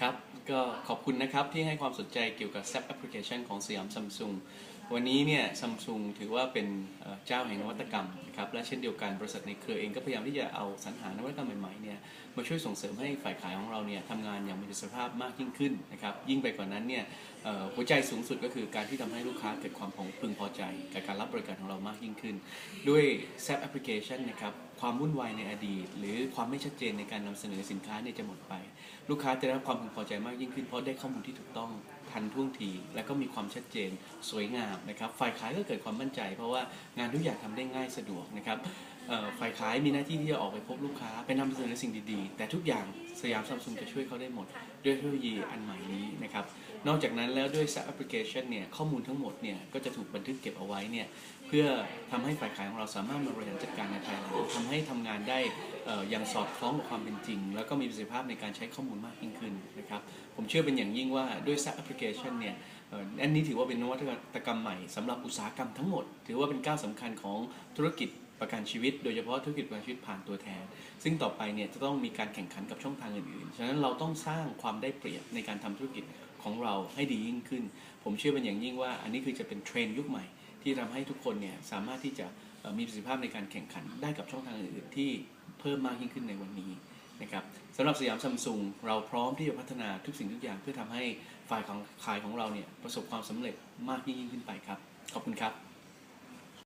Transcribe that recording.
ครับ ก็ขอบคุณนะครับที่ให้ความสนใจเกี่ยวกับแซปแอปพลิเคชันของสยามซัมซุง วันนี้เนี่ยซัมซุงถือว่าเป็นเจ้าแห่งนวัตกรรมนะครับและเช่นเดียวกันบริษัทในเครือเองก็พยายามที่จะเอาสรรหานวัตกรรมใหม่ๆเนี่ยมาช่วยส่งเสริมให้ฝ่ายขายของเราเนี่ยทำงานอย่างมีประสิทธิภาพมากยิ่งขึ้นนะครับยิ่งไปกว่านั้นเนี่ยหัวใจสูงสุดก็คือการที่ทำให้ลูกค้าเกิดความพึงพอใจกับการรับบริการของเรามากยิ่งขึ้น ด้วย SAP Application นะครับความวุ่นวายในอดีต หรือความไม่ชัดเจนในการนำเสนอสินค้าเนี่ยจะหมดไป ลูกค้าจะได้รับความพึงพอใจมากยิ่งขึ้นเพราะได้ข้อมูลที่ถูกต้อง ทันท่วงที และก็มีความชัดเจนสวยงามนะครับฝ่ายขายก็เกิดความมั่นใจ เพราะว่างานทุกอย่างทำได้ง่ายสะดวกนะครับฝ่ายขายมีหน้าที่ที่จะออกไปพบลูกค้าไปนำเสนอสิ่งดีๆ แต่ทุกอย่างสยามซัมซุงจะช่วยเขาได้หมด ด้วยเทคโนโลยีอันใหม่นี้นะครับนอกจากนั้นแล้วด้วย SAP Application เนี่ยข้อมูลทั้งหมดเนี่ยก็จะถูกบันทึกเก็บเอาไว้เนี่ยเพื่อทำให้ฝ่ายขายของเราสามารถมาบริหารจัดการในภายหลัง ให้ทำงานได้อย่างสอดคล้องกับความเป็นจริง แล้วก็มีประสิทธิภาพในการใช้ข้อมูลมากยิ่งขึ้นนะครับผมเชื่อเป็นอย่างยิ่งว่าด้วย SAP Application เนี่ยอันนี้ถือว่าเป็นนวัตกรรมใหม่สำหรับอุตสาหกรรมทั้งหมด ถือว่าเป็นก้าวสำคัญของธุรกิจประกันชีวิต โดยเฉพาะธุรกิจประกันชีวิตผ่านตัวแทน ซึ่งต่อไปเนี่ยจะต้องมีการแข่งขันกับช่องทางอื่นๆ ฉะนั้นเราต้องสร้างความได้เปรียบในการทำธุรกิจของเราให้ดียิ่งขึ้น ผมเชื่อเป็นอย่างยิ่งว่าอันนี้คือจะเป็นเทรนด์ยุคใหม่ ที่ทำให้ทุกคนเนี่ยสามารถที่จะมีประสิทธิภาพในการแข่งขันได้กับช่องทางอื่นๆที่เพิ่มมากยิ่งขึ้นในวันนี้นะครับสำหรับสยามซัมซุงเราพร้อมที่จะพัฒนาทุกสิ่งทุกอย่างเพื่อทำให้ฝ่ายของขายของเราเนี่ยประสบความสำเร็จมากยิ่งขึ้นไปครับ ขอบคุณครับ